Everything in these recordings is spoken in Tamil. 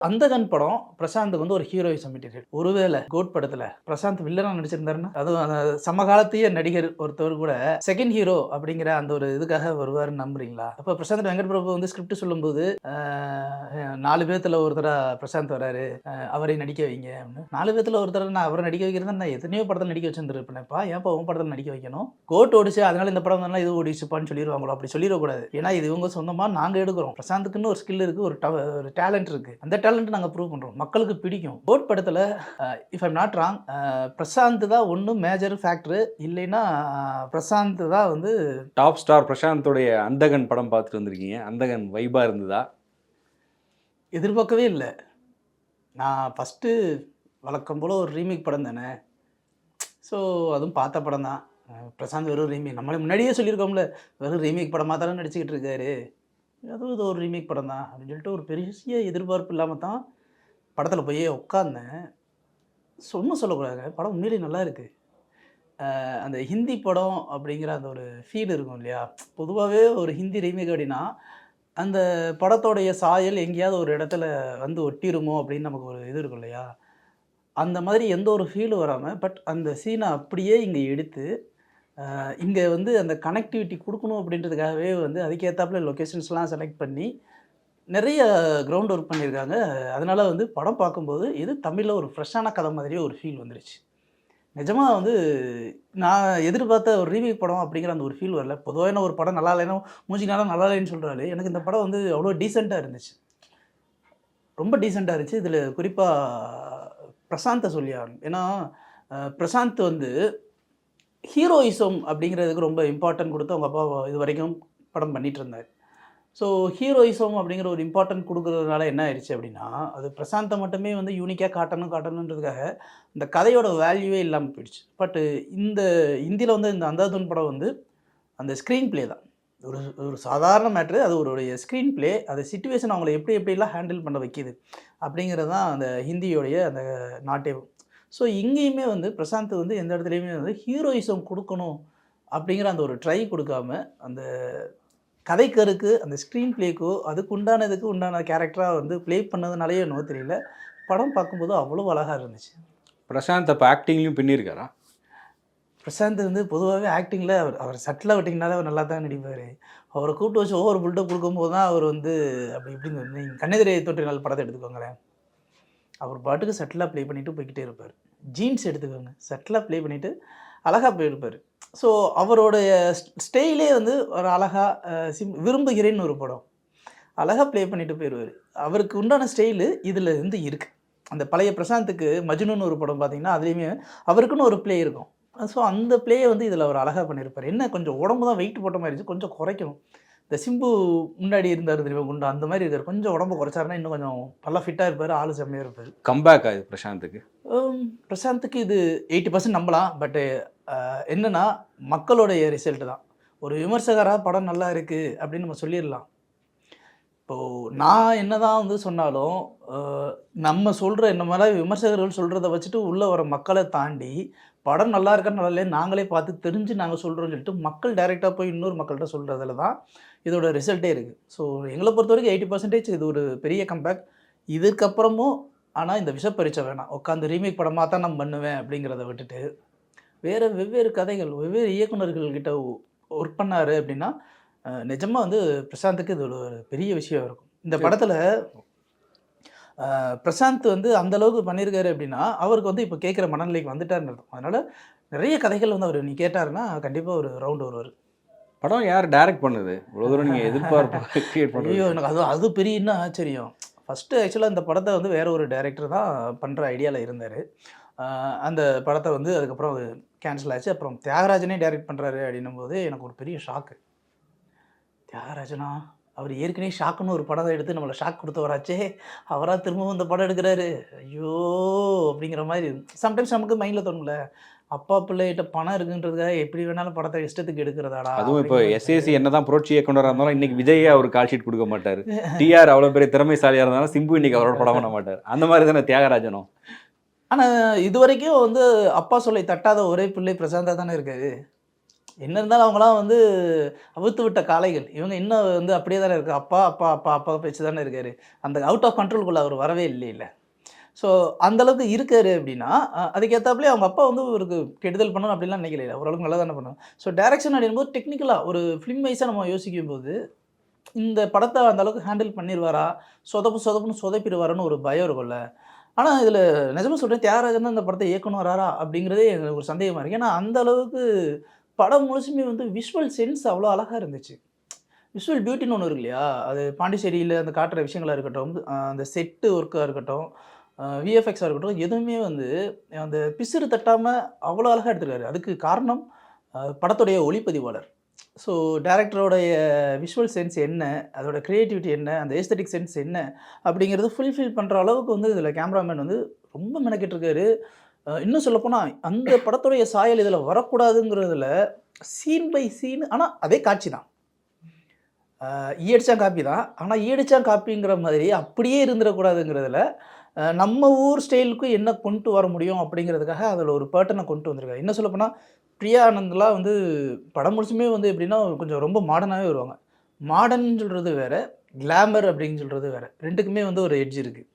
அந்தகன் படம் பிரசாந்த் வந்து ஒரு ஹீரோயிசம் மெட்டீரியல் ஒருவேளை கோட் படத்துல பிரசாந்த் வில்லனா நடிச்சிருந்தாருன்னா அதுவும் சமகாலத்திய நடிகர் ஒருத்தவர் கூட செகண்ட் ஹீரோ அப்படிங்கிற அந்த ஒரு இதுக்காக வருவாருன்னு நம்புறீங்களா? அப்ப பிரசாந்த் வெங்கட் பிரபு வந்து ஸ்கிரிப்ட் சொல்லும்போது நாலு பேர்த்துல ஒருத்தரா பிரசாந்த் வராரு. அவரை நடிக்க வைங்க. அப்படின்னு. நாலு பேர்த்துல ஒருத்தர் நான் அவரை நடிக்க வைக்கிறது நான் எத்தனையோ படத்தில் நடிக்க வச்சிருந்துருப்பேன்ப்பா ஏன்ப்பா உன் படத்தில் நடிக்க வைக்கணும்? கோட் ஓடிச்சு அதனால இந்த படம் தான் இது ஓடிச்சுப்பான்னு சொல்லிடுவாங்களோ அப்படி சொல்லிடக்கூடாது. ஏன்னா இது இவங்க சொந்தமா நாங்க எடுக்கிறோம். பிரசாந்துக்குன்னு ஒரு ஸ்கில் இருக்கு ஒரு ஒரு டேலண்ட் இருக்கு. அந்த டேலண்ட் நாங்க ப்ரூவ் பண்றோம். மக்களுக்கு பிடிக்கும். கோட் படத்துல if I'm not wrong Prasanth தான் ஒன்று மேஜர் ஃபேக்டர் இல்லைன்னா பிரசாந்த் தான் வந்து டாப் ஸ்டார் பிரசாந்தோடைய அந்தகன் படம் பார்த்துட்டு வந்திருக்கீங்க. அந்தகன் வைபா இருந்ததா? எதிர்பார்க்கவே இல்லை. நான் ஃபஸ்ட்டு வழக்கம் போல் ஒரு ரீமேக் படம் தானே. ஸோ அதுவும் பார்த்த படம் தான். பிரசாந்த் வெறும் ரீமேக் நம்மளே முன்னாடியே சொல்லியிருக்கோம்ல வெறும் ரீமேக் படமாக தானே நடிச்சுக்கிட்டு இருக்காரு. அதுவும் இது ஒரு ரீமேக் படம் தான் அப்படின்னு சொல்லிட்டு ஒரு பெரிய எதிர்பார்ப்பு இல்லாமல் தான் படத்தில் போய் உட்காந்தேன் சொன்ன சொல்லக்கூடாதுங்க படம் உண்மையிலேயே நல்லா இருக்குது அந்த ஹிந்தி படம் அப்படிங்கிற அந்த ஒரு ஃபீல் இருக்கும் இல்லையா? பொதுவாகவே ஒரு ஹிந்தி ரீமேக் அப்படின்னா அந்த படத்தோடைய சாயல் எங்கேயாவது ஒரு இடத்துல வந்து ஒட்டிருமோ அப்படின்னு நமக்கு ஒரு இது இருக்கும் இல்லையா? அந்த மாதிரி எந்த ஒரு ஃபீலும் வராமல் பட் அந்த சீனை அப்படியே இங்கே எடுத்து இங்கே வந்து அந்த கனெக்டிவிட்டி கொடுக்கணும் அப்படின்றதுக்காகவே வந்து அதுக்கேற்றாப்புல லொக்கேஷன்ஸ்லாம் செலக்ட் பண்ணி நிறைய கிரவுண்ட் ஒர்க் பண்ணியிருக்காங்க. அதனால் வந்து படம் பார்க்கும்போது இது தமிழில் ஒரு ஃப்ரெஷ்ஷான கதை மாதிரியே ஒரு ஃபீல் வந்துருச்சு. நிஜமாக வந்து நான் எதிர்பார்த்த ஒரு ரீமேக் படம் அப்படிங்கிற அந்த ஒரு ஃபீல் வரல. பொதுவான ஒரு படம் நல்லா இல்லைன்னா மூஞ்சினாலும் நல்லா இல்லைன்னு சொல்கிறாரு எனக்கு இந்த படம் வந்து அவ்வளோ டீசெண்டாக இருந்துச்சு. ரொம்ப டீசெண்டாக இருந்துச்சு. இதில் குறிப்பாக பிரசாந்தை சொல்லி ஆகணும் ஏன்னா பிரசாந்த் வந்து ஹீரோயிசம் அப்படிங்கிறதுக்கு ரொம்ப இம்பார்ட்டன்ட் கொடுத்து அவங்க அப்பா இது வரைக்கும் படம் பண்ணிட்டு இருந்தார் ஸோ ஹீரோயிசம் அப்படிங்கிற ஒரு இம்பார்ட்டன்ட் கொடுக்குறதுனால என்ன ஆயிடுச்சு அப்படின்னா அது பிரசாந்தை மட்டுமே வந்து யூனிக்காக காட்டணும் காட்டணுன்றதுக்காக இந்த கதையோட வேல்யூவே இல்லாமல் போயிடுச்சு. பட்டு இந்த இந்தியில் வந்து இந்த அந்தாதுன் படம் வந்து அந்த ஸ்க்ரீன் ப்ளே தான். ஒரு ஒரு சாதாரண மேட்ரு அது ஒரு ஸ்க்ரீன் ப்ளே அந்த சுச்சுவேஷன் அவங்கள எப்படி எப்படிலாம் ஹேண்டில் பண்ண வைக்கிது அப்படிங்கிறது தான் அந்த ஹிந்தியோடைய அந்த நாட்டே ஸோ இங்கேயுமே வந்து பிரசாந்த் வந்து எந்த இடத்துலையுமே வந்து ஹீரோயிசம் கொடுக்கணும் அப்படிங்கிற அந்த ஒரு ட்ரை கொடுக்காம அந்த கதைக்கருக்கு அந்த ஸ்க்ரீன் ப்ளேக்கோ அதுக்கு உண்டானதுக்கு உண்டான கேரக்டராக வந்து ப்ளே பண்ணதுனாலேயோ என்னவோ தெரியல. படம் பார்க்கும்போது அவ்வளோ அழகாக இருந்துச்சு. பிரசாந்த் அப்போ ஆக்டிங்லையும் பின்னிருக்காரா? பிரசாந்த் வந்து பொதுவாகவே ஆக்டிங்கில் அவர் அவர் சட்டில் விட்டிங்கனாலே அவர் நல்லா தான் நடிப்பார். அவரை கூப்பிட்டு வச்சு ஓவர் பில்டப் கொடுக்கும்போது தான் அவர் வந்து அப்படி இப்படின்னு நீங்கள் கண்ணெதிரை தொற்று நாள் படத்தை எடுத்துக்கோங்களேன். அவர் பாட்டுக்கு செட்டிலாக ப்ளே பண்ணிட்டு போய்கிட்டே இருப்பார். ஜீன்ஸ் எடுத்துக்கோங்க. செட்டிலாக ப்ளே பண்ணிவிட்டு அழகாக போயிருப்பார். ஸோ அவருடைய ஸ்டைலே வந்து ஒரு அழகாக சிம் விரும்புகிறேன்னு ஒரு படம். அழகாக ப்ளே பண்ணிட்டு போயிடுவார் அவருக்கு உண்டான ஸ்டைலு இதில் இருந்து இருக்குது அந்த பழைய பிரசாந்துக்கு மஜ்னுன்னு ஒரு படம் பார்த்தீங்கன்னா அதுலேயுமே அவருக்குன்னு ஒரு ப்ளே இருக்கும். ஸோ அந்த ப்ளேயை வந்து இதில் அவர் அழகாக பண்ணியிருப்பார் என்ன? கொஞ்சம் உடம்பு தான் வெயிட் போட்ட மாதிரி இருந்துச்சு. கொஞ்சம் குறைக்கணும். இந்த சிம்பு முன்னாடி இருந்தார் தெரியுமா குண்டு? அந்த மாதிரி இருக்கார். கொஞ்சம் உடம்பு குறைச்சாருன்னா இன்னும் கொஞ்சம் நல்லா ஃபிட்டாக இருப்பார் ஆளு செம்மையாக இருப்பார். கம்பேக் ஆகுது பிரசாந்துக்கு பிரசாந்துக்கு இது எயிட்டி பர்சன்ட் நம்பலாம். பட்டு என்னன்னா மக்களுடைய ரிசல்ட் தான். ஒரு விமர்சகராக படம் நல்லா இருக்குது அப்படின்னு நம்ம சொல்லிடலாம். இப்போது நான் என்னதான் வந்து சொன்னாலும் நம்ம சொல்கிற என்ன மாதிரி விமர்சகர்கள் சொல்கிறத வச்சுட்டு உள்ளே வர மக்களை தாண்டி படம் நல்லா இருக்கா நல்லா இல்லையா நாங்களே பார்த்து தெரிஞ்சு நாங்கள் சொல்கிறோம்னு சொல்லிட்டு மக்கள் டைரெக்டாக போய் இன்னொரு மக்கள்கிட்ட சொல்கிறதுல தான் இதோட ரிசல்ட்டே இருக்குது ஸோ எங்களை பொறுத்த வரைக்கும் எயிட்டி பர்சன்டேஜ் இது ஒரு பெரிய கம்பேக் இதுக்கப்புறமும் ஆனால் இந்த விஷப்பரிச்சை வேணாம். உட்காந்து ரீமேக் படமாக தான் நான் பண்ணுவேன் அப்படிங்கிறத விட்டுட்டு வேறு வெவ்வேறு கதைகள் வெவ்வேறு இயக்குனர்கள் கிட்ட ஒர்க் பண்ணாரு அப்படின்னா அஹ், நிஜமா வந்து பிரசாந்துக்கு இது ஒரு பெரிய விஷயம் இருக்கும். இந்த. படத்தில் பிரசாந்த் வந்து அந்த அளவுக்கு பண்ணியிருக்காரு அப்படின்னா அவருக்கு வந்து இப்போ கேட்குற மனநிலைக்கு வந்துட்டாருன்னு அர்த்தம். அதனால நிறைய கதைகள் வந்து அவர் நீ கேட்டாருன்னா கண்டிப்பாக ஒரு ரவுண்ட் வருவார். படம் யார் டைரக்ட் பண்ணுது? இவ்வளோ தூரம் நீங்கள் எதிர்பார்ப்பு கிரியேட் ஐயோ பண்ணுறது எனக்கு அது அது பெரிய இன்னும் ஆச்சரியம் ஃபஸ்ட்டு ஆக்சுவலாக இந்த படத்தை வந்து வேற ஒரு டைரக்டர் தான் பண்ணுற ஐடியாவில் இருந்தார். அந்த படத்தை வந்து அதுக்கப்புறம் அது கேன்சல் ஆச்சு. அப்புறம் தியாகராஜனே டைரக்ட் பண்ணுறாரு அப்படின்னும் போது எனக்கு ஒரு பெரிய ஷாக்கு தியாகராஜனா? அவர் ஏற்கனவே ஷாக்குன்னு ஒரு படம் எடுத்து நம்மளை ஷாக் கொடுத்தவராச்சே அவராக திரும்பவும் இந்த படம் எடுக்கிறாரு. ஐயோ அப்படிங்கிற மாதிரி சம்டைம்ஸ் நமக்கு மைண்டில் தோணும்ல. அப்பா பிள்ளைகிட்ட பணம் இருக்குன்றதுக்காக எப்படி வேணாலும் படத்தை இஷ்டத்துக்கு எடுக்கிறதாடா அதுவும் இப்போ எஸ்ஏசி என்னதான் புரட்சி இயக்குனராக இருந்தாலும் இன்னைக்கு விஜய் அவர் கால் ஷீட் கொடுக்க மாட்டார். டிஆர் அவ்வளோ பெரிய திறமைசாலியாக இருந்தாலும் சிம்பு இன்னைக்கு அவரோட படம் பண்ண மாட்டார். அந்த மாதிரி தானே தியாகராஜனும். ஆனால் இது வரைக்கும் வந்து அப்பா சொல்லை தட்டாத ஒரே பிள்ளை பிரசாந்தா தானே இருக்காரு. என்ன இருந்தாலும் அவங்களாம் வந்து அவுத்து விட்ட காளைகள். இவங்க இன்னும் வந்து அப்படியே தானே இருக்கு. அப்பா அப்பா அப்பா அப்பா பேச்சு தானே இருக்காரு. அந்த அவுட் ஆஃப் கண்ட்ரோல்குள்ளே அவர் வரவே இல்லை இல்லை ஸோ அந்தளவுக்கு இருக்காரு அப்படின்னா அஹ், அதுக்கேற்றாப்புலேயே அவங்க அப்பா வந்து ஒரு கெடுதல் பண்ணணும் அப்படிலாம் நினைக்கல ஓரளவுக்கு நல்லா தானே பண்ணுவோம் ஸோ டேரக்ஷன் அப்படின்போது டெக்னிக்கலாக ஒரு ஃபிலிம் வைஸாக நம்ம யோசிக்கும் போது இந்த படத்தை அந்த அளவுக்கு ஹேண்டில் பண்ணிடுவாரா சொதப்பு சொதப்புன்னு சொதப்பிடுவாரான்னு ஒரு பயம் இருக்கும்ல ஆனால் இதில் நிஜமாக சொல்கிறேன் தியாகராஜன் தான் இந்த படத்தை இயக்கணும் வராரா? அப்படிங்கிறதே எனக்கு ஒரு சந்தேகமாக இருக்குது ஏன்னா அந்த அளவுக்கு படம் முழுசுமே வந்து விஷுவல் சென்ஸ் அவ்வளோ அழகாக இருந்துச்சு. விஷுவல் பியூட்டின்னு ஒன்று இருக்கு இல்லையா? அது பாண்டிச்சேரியில் அந்த காட்டுற விஷயங்களாக இருக்கட்டும் அந்த செட்டு ஒர்க்காக இருக்கட்டும் விஎஃப்எக்ஸாக இருக்கட்டும் எதுவுமே வந்து அந்த பிசிறு தட்டாமல் அவ்வளோ அழகாக எடுத்துருக்காரு. அதுக்கு காரணம் படத்துடைய ஒளிப்பதிவாளர். ஸோ டேரக்டரோடைய விஷுவல் சென்ஸ் என்ன அதோட க்ரியேட்டிவிட்டி என்ன அந்த ஏஸ்தட்டிக் சென்ஸ் என்ன அப்படிங்கிறது ஃபுல்ஃபில் பண்ணுற அளவுக்கு வந்து இதில் கேமராமேன் வந்து ரொம்ப மெனக்கிட்டுருக்காரு. இன்னும் சொல்லப்போனால் அந்த படத்துடைய சாயல் இதில் வரக்கூடாதுங்கிறதுல சீன் பை சீன் ஆனால் அதே காட்சி தான். ஈயடிச்சான் காப்பி தான் ஆனால் ஈயடிச்சான் காப்பிங்கிற மாதிரி அப்படியே இருந்துடக்கூடாதுங்கிறதுல நம்ம ஊர் ஸ்டைலுக்கு என்ன கொண்டு வர முடியும் அப்படிங்கிறதுக்காக அதில் ஒரு பேட்டனை கொண்டு வந்திருக்காரு. என்ன சொல்லப்போனால் பிரியா ஆனந்த்லாம் வந்து படம் முடிச்சுமே வந்து எப்படின்னா கொஞ்சம் ரொம்ப மாடர்னாகவே வருவாங்க. மாடர்ன் சொல்கிறது வேற கிளாமர் அப்படின்னு சொல்கிறது வேற. ரெண்டுக்குமே வந்து ஒரு எட்ஜ் இருக்குது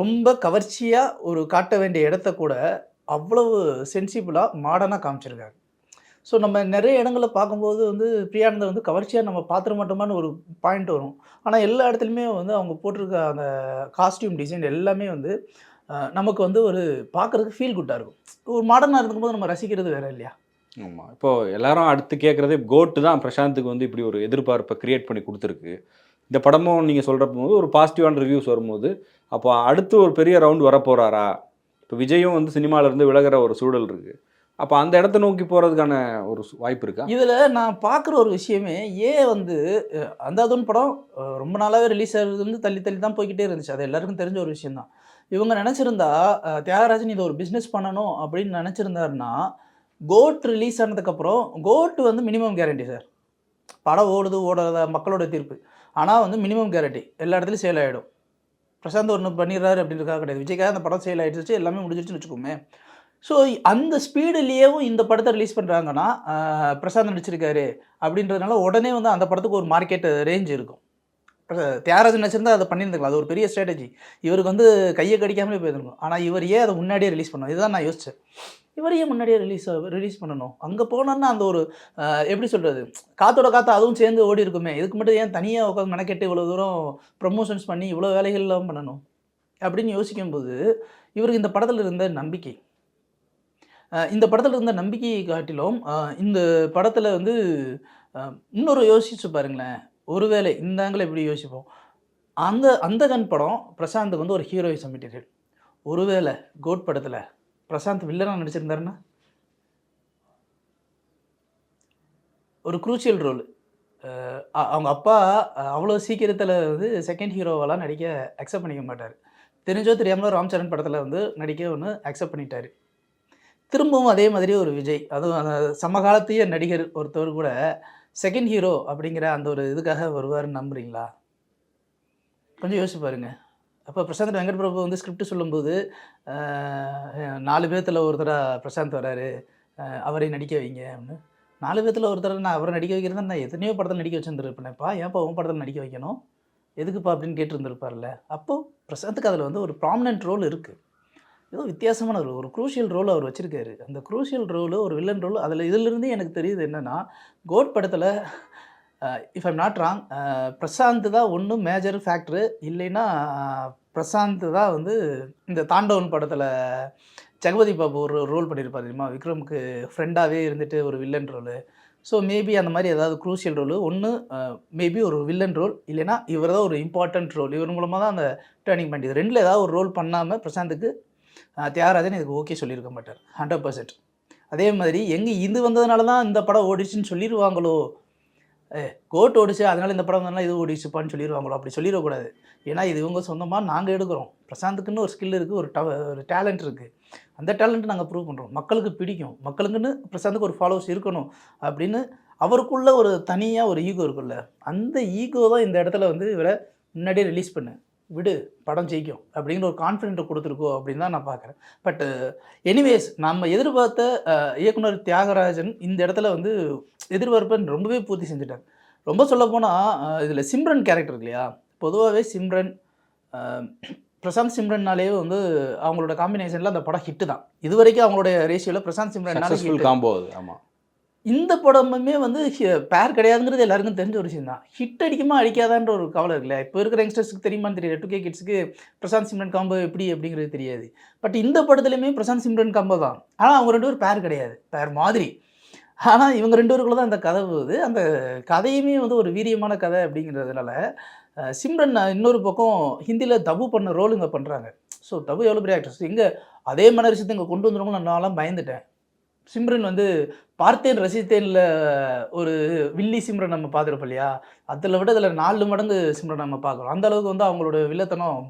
ரொம்ப கவர்ச்சியாக ஒரு காட்ட வேண்டிய இடத்த கூட அவ்வளவு சென்சிபிளாக மாடர்னாக காமிச்சிருக்காங்க ஸோ நம்ம நிறைய இடங்களை பார்க்கும்போது வந்து பிரியானந்தை வந்து கவர்ச்சியாக நம்ம பார்த்துட மாட்டோமான்னு ஒரு பாயிண்ட் வரும். ஆனால் எல்லா இடத்துலையுமே வந்து அவங்க போட்டிருக்க அந்த காஸ்டியூம் டிசைன் எல்லாமே வந்து நமக்கு வந்து ஒரு பார்க்குறதுக்கு ஃபீல் குட்டாக இருக்கும். ஒரு மாடர்னாக இருக்கும்போது நம்ம ரசிக்கிறது வேறு இல்லையா? ஆமாம் இப்போ எல்லாரும் அடுத்து கேட்குறதே கோட்டு தான் பிரசாந்துக்கு வந்து இப்படி ஒரு எதிர்பார்ப்பை க்ரியேட் பண்ணி கொடுத்துருக்கு. இந்த படமும் நீங்கள் சொல்கிற போது ஒரு பாசிட்டிவான ரிவ்யூஸ் வரும்போது அப்போ அடுத்து ஒரு பெரிய ரவுண்ட் வரப்போகிறாரா இப்போ விஜயும் வந்து சினிமாவிலேருந்து விலகிற ஒரு சூழல் இருக்குது அப்போ அந்த இடத்த நோக்கி போகிறதுக்கான ஒரு வாய்ப்பு இருக்கா? இதில் நான் பார்க்குற ஒரு விஷயமே ஏன் வந்து அந்தாதுன்னு படம் ரொம்ப நாளாகவே ரிலீஸ் ஆகிறது வந்து தள்ளி தள்ளி தான் போய்கிட்டே இருந்துச்சு. அது எல்லாருக்கும் தெரிஞ்ச ஒரு விஷயம்தான் இவங்க நினச்சிருந்தா தியாகராஜன் இதை ஒரு பிஸ்னஸ் பண்ணணும் அப்படின்னு நினச்சிருந்தாருன்னா கோட் ரிலீஸ் ஆனதுக்கப்புறம் கோட் வந்து மினிமம் கேரண்டி சார் படம் ஓடுது ஓடாத மக்களோட தீர்ப்பு. ஆனால் வந்து மினிமம் கேரண்டி எல்லா இடத்துலையும் சேல் ஆகிடும் பிரசாந்த் ஒன்று பண்ணிடுறாரு அப்படின்றதுக்காக கிடையாது. விஜய்க்காக அந்த படம் சேல் ஆகிடுச்சு எல்லாமே முடிஞ்சிருச்சுன்னு வச்சுக்கோமே. ஸோ அந்த ஸ்பீடுலேயும் இந்த படத்தை ரிலீஸ் பண்ணுறாங்கன்னா பிரசாந்த் நடிச்சிருக்காரு அப்படின்றதுனால உடனே வந்து அந்த படத்துக்கு ஒரு மார்க்கெட் ரேஞ்ச் இருக்கும். தியாகராஜன் நடிச்சிருந்தால் அதை பண்ணியிருந்துக்கலாம் அது ஒரு பெரிய ஸ்ட்ராட்டஜி இவருக்கு வந்து கையை கடிக்காமலே போயிருந்துருக்கும். ஆனால் இவர் ஏன் அதை முன்னாடியே ரிலீஸ் பண்ணணும்? இதுதான் நான் யோசித்தேன் இவரையே முன்னாடியே ரிலீஸ் ரிலீஸ் பண்ணணும்? அங்கே போனோன்னா அந்த ஒரு எப்படி சொல்கிறது காத்தோட காற்று அதுவும் சேர்ந்து ஓடி இருக்குமே. இதுக்கு மட்டும் ஏன் தனியாக உட்காந்து மெனக்கெட்டு இவ்வளோ தூரம் ப்ரொமோஷன்ஸ் பண்ணி இவ்வளோ வேலைகள்லாம் பண்ணணும்? அப்படின்னு யோசிக்கும்போது இவருக்கு இந்த படத்தில் இருந்த நம்பிக்கை. இந்த படத்தில் இருந்த நம்பிக்கையை காட்டிலும் இந்த படத்தில் வந்து இன்னொரு யோசிச்சு பாருங்களேன். ஒருவேளை இந்த ஆங்கிள் எப்படி யோசிப்போம்? அந்த அந்த கண் படம் பிரசாந்துக்கு வந்து ஒரு ஹீரோயிசம் மெட்டீரியல் ஒருவேளை கோட் படத்தில் பிரசாந்த் வில்லனாக நடிச்சிருந்தாருன்னா? ஒரு குரூசியல் ரோல் அவங்க அப்பா அவ்வளோ சீக்கிரத்தில் வந்து செகண்ட் ஹீரோவெல்லாம் நடிக்க அக்செப்ட் பண்ணிக்க மாட்டார். தெரிஞ்சோ தெரியாமலோ ராம்சரண் படத்தில் வந்து நடிக்க ஒன்று அக்செப்ட் பண்ணிட்டார். திரும்பவும் அதே மாதிரி ஒரு விஜய். அதுவும் அந்த சமகாலத்திய நடிகர் ஒருத்தவர் கூட செகண்ட் ஹீரோ அப்படிங்கிற அந்த ஒரு இதுக்காக வருவாருன்னு நம்புறீங்களா? கொஞ்சம் யோசிச்சு பாருங்க. அப்போ பிரசாந்த் வெங்கட் பிரபு வந்து ஸ்கிரிப்ட் சொல்லும்போது நாலு பேர்த்தில் ஒருத்தராக பிரசாந்த் வராரு. அவரை நடிக்க வைங்க அப்படின்னு. நாலு பேர்த்தில் ஒருத்தர் நான் அவரை நடிக்க வைக்கிறதா நான் எத்தனையோ படத்தில் நடிக்க வச்சுருந்துருப்பேன்ப்பா ஏன்ப்பா உன் படத்தில் நடிக்க வைக்கணும்? எதுக்குப்பா அப்படின்னு கேட்டிருந்துருப்பார்ல. அப்போது பிரசாந்துக்கு அதில் வந்து ஒரு ப்ராமினென்ட் ரோல் இருக்குது ஏதோ வித்தியாசமான ரோல் ஒரு குரூஷியல் ரோல் அவர் வச்சுருக்காரு. அந்த குரூஷியல் ரோல் ஒரு வில்லன் ரோல் அதில் இதிலிருந்து எனக்கு தெரியுது என்னென்னா கோட் படத்தில் if I'm not wrong Prasanth தான் ஒன்று மேஜர் ஃபேக்டரு இல்லைன்னா பிரசாந்த் தான் வந்து இந்த தாண்டவன் படத்தில் ஜெகபதி பாபு ஒரு ரோல் பண்ணியிருப்பார் தெரியுமா? விக்ரமுக்கு ஃப்ரெண்டாகவே இருந்துட்டு ஒரு வில்லன் ரோலு ஸோ மேபி அந்த மாதிரி ஏதாவது குரூஷியல் ரோலு ஒன்று மேபி ஒரு வில்லன் ரோல் இல்லைனா இவர் தான் ஒரு இம்பார்ட்டன்ட் ரோல் இவர் மூலமாக தான் அந்த டேர்னிங் பாயிண்ட் இது ரெண்டில் ஏதாவது ஒரு ரோல் பண்ணாமல் பிரசாந்துக்கு தியாகராஜன் இதுக்கு ஓகே சொல்லியிருக்க மாட்டார். ஹண்ட்ரட் பர்சன்ட் அதே மாதிரி எங்கே இது வந்ததுனால தான் இந்த படம் ஓடிச்சுன்னு சொல்லிடுவாங்களோ ஏ கோட் ஓடிச்சு அதனால் இந்த படம் வந்ததுனால இது ஓடிச்சுப்பான்னு சொல்லிடுவாங்களோ அப்படி சொல்லிடக்கூடாது. ஏன்னா இது இவங்க சொந்தமாக நாங்கள் எடுக்கிறோம். பிரசாந்துக்குன்னு ஒரு ஸ்கில் இருக்குது ஒரு டவ ஒரு டேலண்ட் இருக்குது அந்த டேலண்ட்டை நாங்கள் ப்ரூவ் பண்ணுறோம் மக்களுக்கு பிடிக்கும். மக்களுக்குன்னு பிரசாந்துக்கு ஒரு ஃபாலோவர்ஸ் இருக்கணும் அப்படின்னு அவருக்குள்ள ஒரு தனியாக ஒரு ஈகோ இருக்குல்ல அந்த ஈகோ தான் இந்த இடத்துல வந்து இவரை முன்னாடியே ரிலீஸ் பண்ணு. விடு படம் ஜெயிக்கும் அப்படிங்கிற ஒரு கான்ஃபிடென்ட்டை கொடுத்துருக்கோ அப்படின்னு தான் நான் பார்க்குறேன். பட் எனிவேஸ் நம்ம எதிர்பார்த்த இயக்குனர் தியாகராஜன் இந்த இடத்துல வந்து எதிர்பார்ப்பை ரொம்பவே பூர்த்தி செஞ்சுட்டார். ரொம்ப சொல்லப்போனால் இதில் சிம்ரன் கேரக்டர் இல்லையா? பொதுவாகவே சிம்ரன் பிரசாந்த் சிம்ரன்னாலே வந்து அவங்களோட காம்பினேஷனில் அந்த படம் ஹிட்டு தான். இது வரைக்கும் அவங்களுடைய ரேஷியோவில் பிரசாந்த் hit. காம்போ ஆமாம் இந்த படமுமே வந்து பேர் கிடையாதுங்கிறது எல்லாருக்கும் தெரிஞ்ச ஒரு விஷயம் தான் ஹிட் அடிக்குமா அடிக்காதான்ற ஒரு கவலை இருக்குல்ல? இப்போ இருக்கிற யங்ஸ்டர்ஸ்க்கு தெரியுமான்னு தெரியல. டூ கே கிட்ஸுக்கு பிரசாந்த் சிம்ரன் காம்போ எப்படி அப்படிங்கிறது தெரியாது. பட் இந்த படத்துலையுமே பிரசாந்த் சிம்ரன் காம்போ தான். ஆனால் அவங்க ரெண்டு பேரும் பேர் கிடையாது. பேர் மாதிரி. ஆனால் இவங்க ரெண்டு பேருக்குள்ள தான் அந்த கதை போகுது. அந்த கதையுமே வந்து ஒரு வீரியமான கதை அப்படிங்கிறதுனால சிம்ரன் இன்னொரு பக்கம் ஹிந்தியில் தபு பண்ண ரோல் இங்கே பண்ணுறாங்க ஸோ தபு எவ்வளோ பெரிய ஆக்ட்ரஸ் இங்கே அதே மாதிரி விஷயத்தை இங்கே கொண்டு வந்துருவோம்னு நான்லாம் பயந்துட்டேன். சிம்ரன் வந்து பார்த்தேன் ரசித்தேன்ல ஒரு வில்லி சிம்ரன் நம்ம பார்த்துருப்போம் இல்லையா? அதில் விட இதில் நாலு மடங்கு சிம்ரன் நம்ம பார்க்குறோம். அந்த அளவுக்கு வந்து அவங்களோட வில்லத்தனம்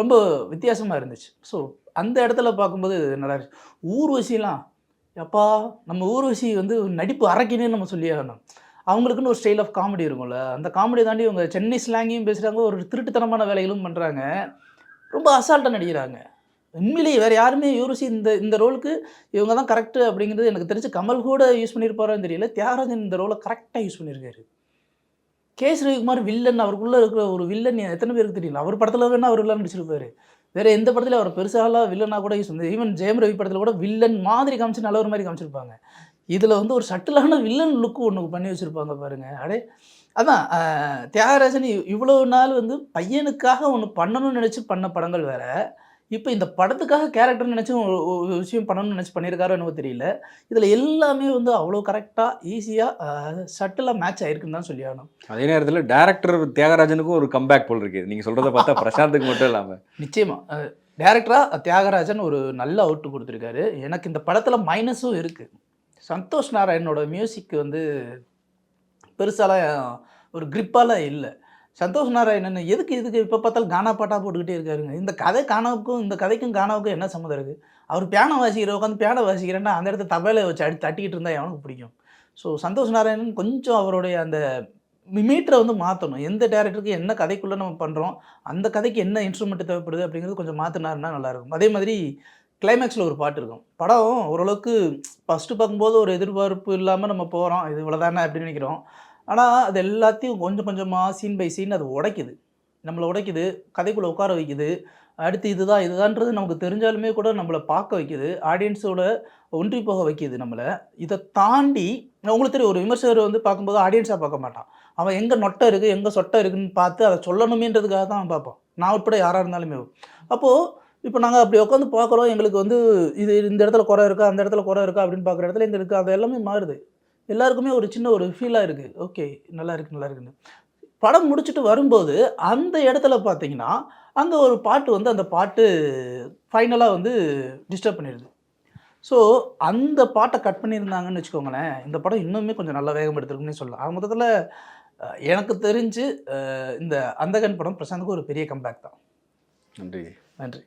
ரொம்ப வித்தியாசமாக இருந்துச்சு. ஸோ அந்த இடத்துல பார்க்கும்போது நல்லா இருந்துச்சு. ஊர்வசிலாம் எப்பா நம்ம ஊர்வசி வந்து நடிப்பு அரைக்கினே நம்ம சொல்லி ஆகணும். அவங்களுக்குன்னு ஒரு ஸ்டைல் ஆஃப் காமெடி இருக்கும்ல. அந்த காமெடி தாண்டி இவங்க சென்னை ஸ்லாங்கையும் பேசுகிறாங்க ஒரு திருட்டுத்தனமான வேலைகளும் பண்ணுறாங்க ரொம்ப அசால்ட்டாக நடிக்கிறாங்க. உண்மையிலேயே வேறு யாருமே யூரிசி இந்த இந்த ரோலுக்கு இவங்க தான் கரெக்டு அப்படிங்கிறது எனக்கு தெரிஞ்சு கமல் கூட யூஸ் பண்ணியிருப்பாரான்னு தெரியல. தியாகராஜன் இந்த ரோலை கரெக்டாக யூஸ் பண்ணியிருக்காரு. கேஸ் ரவிக்குமார் வில்லன் அவருக்குள்ளே இருக்கிற ஒரு வில்லன் எத்தனை பேருக்கு தெரியல. அவர் படத்தில் வேணால் அவர் வில்லன் நடிச்சிருப்பாரு. வேறு எந்த படத்துல அவர் பெருசாலாம் வில்லனாக கூட யூஸ் பண்ணுது ஈவன் ஜெயம் ரவி படத்தில் கூட வில்லன் மாதிரி காமிச்சு நல்ல ஒரு மாதிரி காமிச்சிருப்பாங்க. இதில் வந்து ஒரு சட்டிலான வில்லன் லுக்கு ஒன்று பண்ணி வச்சுருப்பாங்க பாருங்கள் அடே அதான் தியாகராஜன் இவ்வளோ நாள் வந்து பையனுக்காக ஒன்று பண்ணணும்னு நினச்சி பண்ண படங்கள் வேறு. இப்போ இந்த படத்துக்காக கேரக்டர் நினச்சி ஒரு விஷயம் பண்ணணும்னு நினச்சி பண்ணியிருக்காரோ என்னவோ தெரியல. இதில் எல்லாமே வந்து அவ்வளோ கரெக்டாக ஈஸியாக சட்டிலாக மேட்ச் ஆயிருக்குன்னு தான் சொல்லி ஆகணும். அதே நேரத்தில் டேரக்டர் தியாகராஜனுக்கும் ஒரு கம்பேக் போல் இருக்கு நீங்கள் சொல்கிறத பார்த்தா பிரசாந்துக்கு மட்டும் இல்லாமல் நிச்சயமாக டேரக்டராக தியாகராஜன் ஒரு நல்ல அவுட்டு கொடுத்துருக்காரு. எனக்கு இந்த படத்தில் மைனஸும் இருக்குது சந்தோஷ் நாராயணனோட மியூசிக் வந்து பெருசாலாம் ஒரு கிரிப்பாலாம் இல்லை. சந்தோஷ் நாராயணன் எதுக்கு எதுக்கு இப்போ பார்த்தாலும் கானா பாட்டாக போட்டுக்கிட்டே இருக்காருங்க. இந்த கதை கானாவுக்கும் இந்த கதைக்கும் கானாவுக்கும் என்ன சம்மந்தம் இருக்குது அவர் பியானோ வாசிக்கிற உட்காந்து பியானோ வாசிக்கிறேன்னா அந்த இடத்த தபையில வச்சு அடி தட்டிக்கிட்டு இருந்தால் எவனுக்கு பிடிக்கும்? ஸோ சந்தோஷ் நாராயணன் கொஞ்சம் அவருடைய அந்த மீட்டரை வந்து மாற்றணும் எந்த டேரக்டருக்கு என்ன கதைக்குள்ளே நம்ம பண்ணுறோம் அந்த கதைக்கு என்ன இன்ஸ்ட்ருமெண்ட் தேவைப்படுது அப்படிங்கிறது கொஞ்சம் மாற்றினாருன்னா நல்லாயிருக்கும். அதே மாதிரி கிளைமேக்ஸில் ஒரு பாட்டு இருக்கும். படம் ஓரளவுக்கு ஃபஸ்ட்டு பார்க்கும்போது ஒரு எதிர்பார்ப்பு இல்லாமல் நம்ம போகிறோம் இது இவ்வளோதானே அப்படின்னு நினைக்கிறோம். ஆனால் அது எல்லாத்தையும் கொஞ்சம் கொஞ்சமாக சீன் பை சீன் அது உடைக்குது. நம்மளை உடைக்குது கதைக்குள்ளே உட்கார வைக்குது. அடுத்து இதுதான் இதுதான்றது நமக்கு தெரிஞ்சாலுமே கூட நம்மளை பார்க்க வைக்குது. ஆடியன்ஸோட ஒன்றி போக வைக்கிது நம்மளை. இதை தாண்டி உங்களுக்கு தெரியும் ஒரு விமர்சகர் வந்து பார்க்கும்போது ஆடியன்ஸாக பார்க்க மாட்டான். அவன் எங்கே நொட்டை இருக்குது எங்கே சொட்டை இருக்குன்னு பார்த்து அதை சொல்லணுமேன்றதுக்காக தான் அவன் பார்ப்போம் நான் உட்பட யாராக இருந்தாலுமே. அப்போது இப்போ நாங்கள் அப்படி உட்காந்து பார்க்குறோம் எங்களுக்கு வந்து இது இந்த இடத்துல குறை இருக்கா அந்த இடத்துல குறை இருக்கா அப்படின்னு பார்க்குற இடத்துல எங்களுக்கு அது எல்லாமே மாறுது. எல்லாருக்குமே ஒரு சின்ன ஒரு ஃபீலாக இருக்குது ஓகே நல்லா இருக்கு நல்லா இருக்குன்னு. படம் முடிச்சுட்டு வரும்போது அந்த இடத்துல பார்த்தீங்கன்னா அங்கே ஒரு பாட்டு வந்து அந்த பாட்டு ஃபைனலாக வந்து டிஸ்டர்ப் பண்ணிடுது ஸோ அந்த பாட்டை கட் பண்ணியிருந்தாங்கன்னு வச்சுக்கோங்களேன் இந்த படம் இன்னுமே கொஞ்சம் நல்லா வேகம் எடுத்திருக்குன்னே சொல்லலாம். ஆக மொத்தத்தில் எனக்கு தெரிஞ்சு இந்த அந்தகன் படம் பிரசாந்துக்கு ஒரு பெரிய கம்பேக் தான். நன்றி. நன்றி.